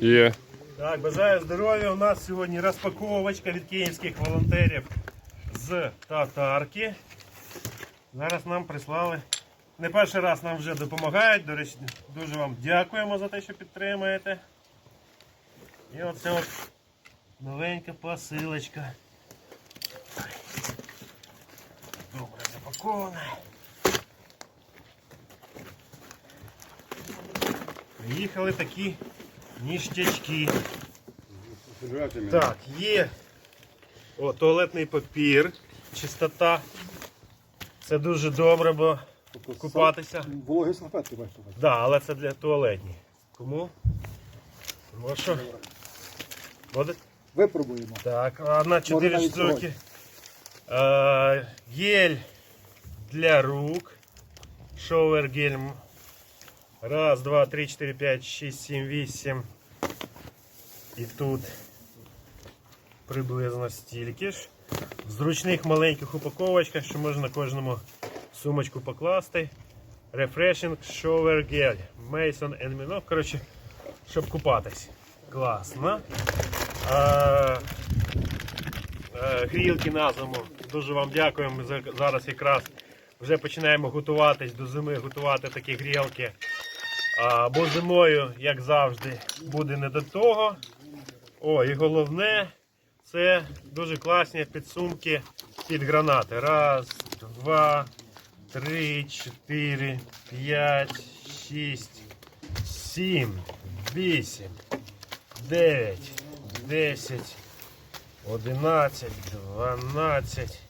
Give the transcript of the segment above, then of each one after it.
Є. Так, бажаю здоров'я. У нас сьогодні розпаковочка від київських волонтерів з татарки. Зараз нам прислали. Не перший раз нам вже допомагають. До речі, дуже вам дякуємо за те, що підтримуєте. І оце от новенька посилочка. Добре запакована. Приїхали такі ніштячки. Так, є о, туалетний папір, чистота. Це дуже добре, бо купатися. Вологі салфетки бачите. Так, да, але це для туалетні. Кому? Що? Буде? Випробуємо. Так, одна 4 штуки. Е, гель для рук. Шовер гель. Раз, два, три, чотири, п'ять, шість, сім, вісім. І тут приблизно стільки ж. В зручних маленьких упаковочках, що можна кожному сумочку покласти. Refreshing Shower Gel. Mason and Mino. Коротше, щоб купатись. Класно. А, е, грілки на зиму. Дуже вам дякуємо. Ми зараз якраз вже починаємо готуватись до зими, готувати такі грілки. А, бо зимою, як завжди, буде не до того. О, і головне, це дуже класні підсумки під гранати. Раз, два, три, чотири, п'ять, шість, сім, вісім. 9, 10, 11, 12,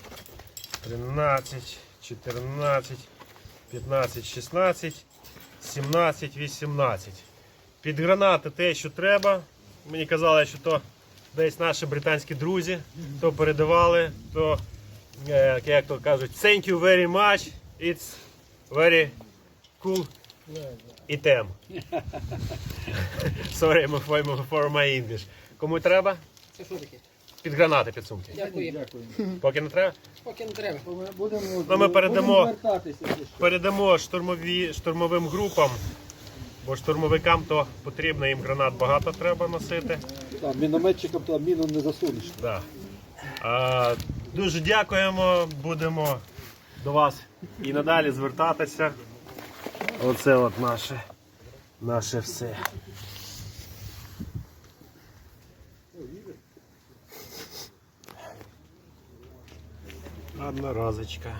13, 14, 15, 16, 17, 18. Під гранати те, що треба. Мені казали, що то десь наші британські друзі, то передавали, то, е, як то кажуть, thank you very much. It's very cool item. Sorry for, my English. Кому треба? Це що? Під гранати підсумки. Дякую. Дякую. Поки не треба. Поки не треба. Ми будемо, Ну, ми передамо. будемо вертатися. Передамо штурмові, штурмовим групам, бо штурмовикам то потрібно, їм гранат багато треба носити. Так, мінометчикам то міну не засунеш. Да. А, дуже дякуємо, будемо до вас і надалі звертатися. Оце от наше, наше все. Одноразочка.